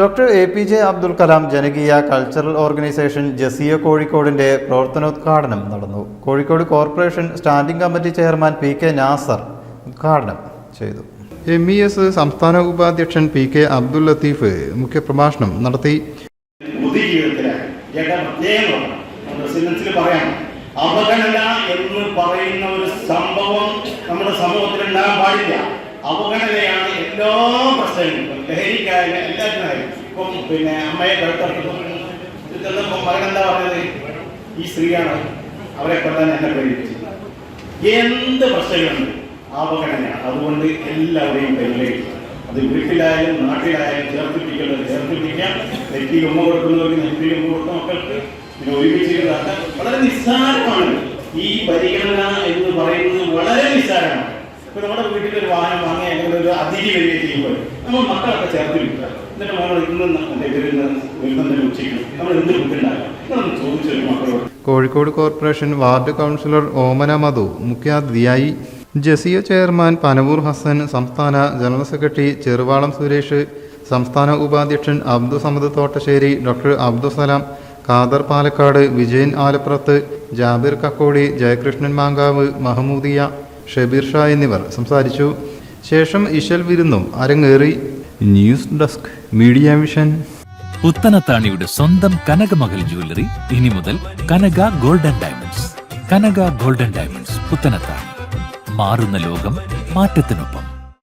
Doctor A P J Abdul Kalam ജനകീയ cultural organisation Jasiya കോഴിക്കോടിന്റെ പ്രവർത്തനോദ്ഘാടനം നടന്നു. Kozhikode corporation standing committee chairman P K Nasar ഉദ്ഘാടനം ചെയ്തു. എം ഇ എസ് സംസ്ഥാന ഉപാധ്യക്ഷൻ പി കെ അബ്ദുൽ ലത്തീഫ് മുഖ്യപ്രഭാഷണം നടത്തി. അവഗണന എന്ന് പറയുന്ന ഒരു സംഭവം നമ്മുടെ സമൂഹത്തിൽ ഉണ്ടാകാൻ പാടില്ല. അവഗണനയാണ് എല്ലാ പ്രശ്നങ്ങളും ലഹരിക്കായാലും എല്ലാത്തിനായാലും ഇപ്പം പിന്നെ അമ്മയെ കഴുത്തറക്കും മകൻ എന്താ പറഞ്ഞത്? ഈ സ്ത്രീയാണ് അവരെ കൊല്ലാൻ എന്നെ പ്രേരിപ്പിച്ചത് എന്ത് പ്രശ്നങ്ങളുണ്ട്? അവഗണനയാണ് അതുകൊണ്ട് എല്ലാവരെയും പരിഗണിക്കുക അത് വീട്ടിലായാലും നാട്ടിലായാലും ചേർത്തിപ്പിക്കുന്നത് ചേർത്തിപ്പിക്കാം നെറ്റിയിൽ ഉമ്മ കൊടുക്കുന്നവർക്ക് നെറ്റിയിൽ ഉമ്മ കൊടുക്കുന്ന മക്കൾക്ക് പിന്നെ ഒരുമിച്ചിരുന്നാക്കാൻ വളരെ നിസ്സാരമാണ്. ഈ പരിഗണന എന്ന് പറയുന്നത് വളരെ നിസ്സാരമാണ്. ഇപ്പൊ നമ്മുടെ വീട്ടിൽ ഒരു വാഹനം വാങ്ങി അല്ലെങ്കിൽ ഒരു അതിഥി വരിക ചെയ്യുമ്പോൾ നമ്മൾ മക്കളൊക്കെ ചേർത്ത് വിൽക്കുക. എന്നിട്ട് നമ്മൾ ഇന്ന് വരുന്നതിന് ഉച്ചയ്ക്ക് നമ്മൾ എന്ത് ബുദ്ധിമുട്ടുണ്ടാകും ചോദിച്ചു മക്കളോട്. Kozhikode corporation ward councillor Omana Madhu മുഖ്യാതിഥിയായി ജസിയ ചെയർമാൻ പനവൂർ ഹസൻ സംസ്ഥാന ജനറൽ സെക്രട്ടറി ചെറുവാളം സുരേഷ് സംസ്ഥാന ഉപാധ്യക്ഷൻ അബ്ദുസമദ് തോട്ടശ്ശേരി ഡോക്ടർ അബ്ദുസലാം ഖാദർ പാലക്കാട് വിജയൻ ആലപ്പുറത്ത് ജാബിർ കക്കോടി ജയകൃഷ്ണൻ മാങ്കാവ് മഹമൂദിയ ഷബീർ ഷാ എന്നിവർ സംസാരിച്ചു. ശേഷം ഇശൽ വിരുന്നും അരങ്ങേറി. ന്യൂസ് ഡെസ്ക് മീഡിയ വിഷൻ പുത്തനത്താണിയുടെ സ്വന്തം കനകമകൽ ജ്വല്ലറി ഇനി മുതൽ Kanaka golden diamonds. Kanaka golden diamonds Puthanathani. മാറുന്ന ലോകം മാറ്റത്തിനൊപ്പം.